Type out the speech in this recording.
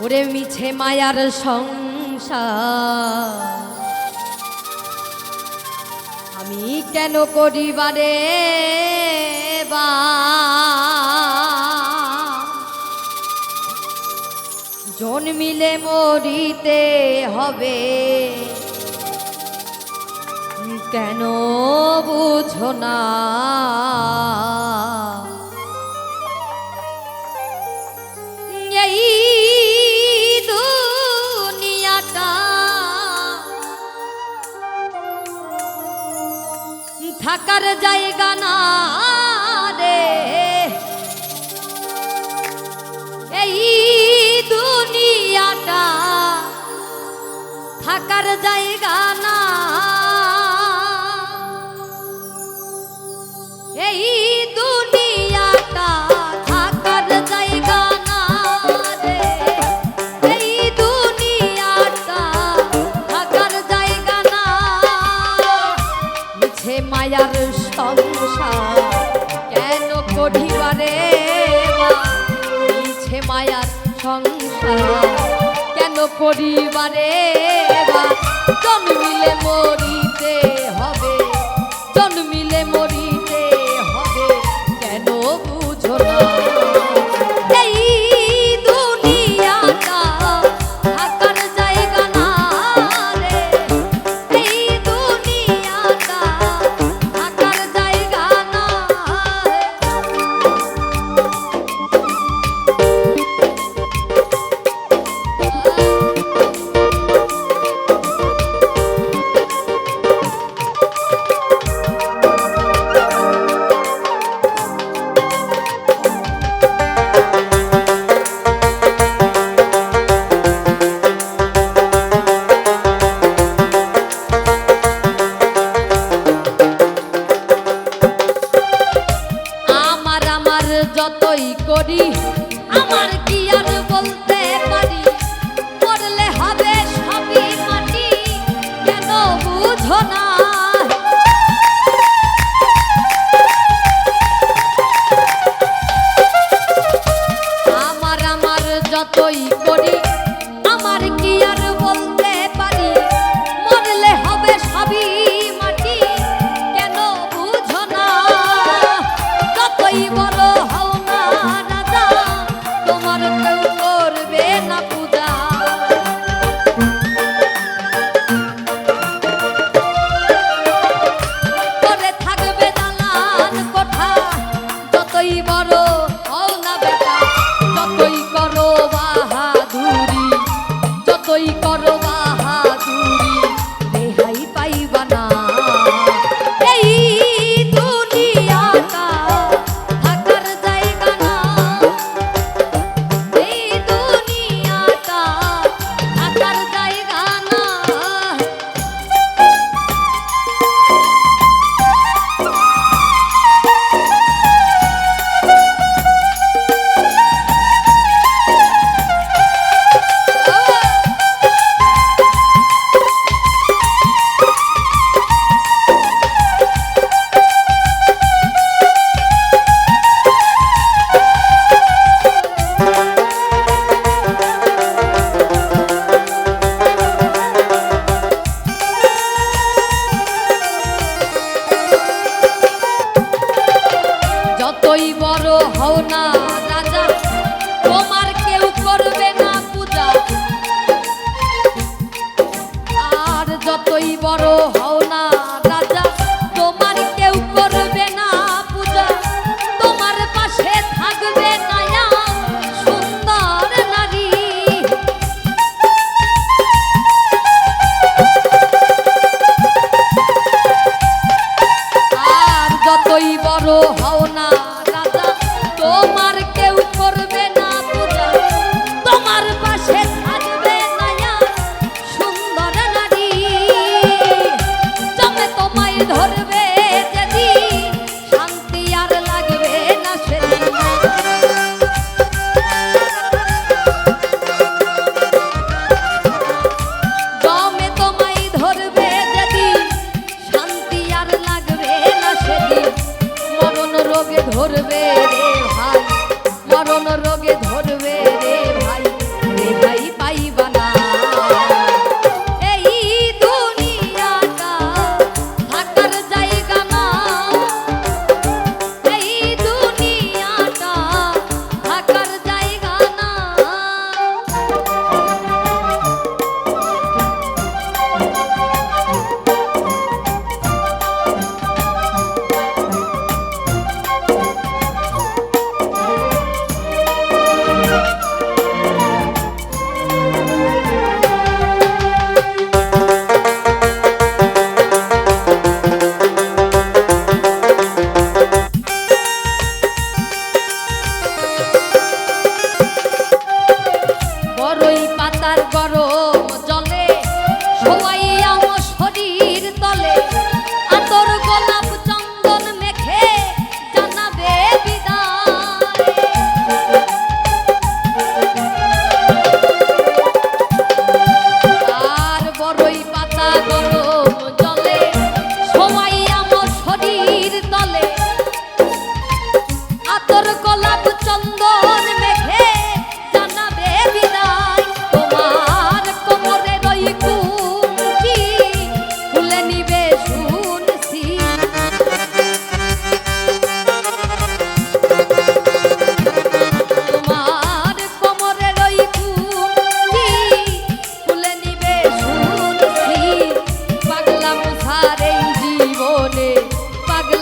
ওরে মিছে মায়ার সংসার। আমি কেন করিবারে বা? জন্মিলে মরিতে হবে। কেন বুঝো না? থাকার জায়গা না রে। এই দুনিয়াটা থাকার জায়গা না কেন করিবারে বা? জন্মিলে মরিতে যতই করি। আমার কি আর বলতে পারি? পড়লে হবে সবই মাটি, কেন বুঝো না? আমার আমার যতই যতই করবে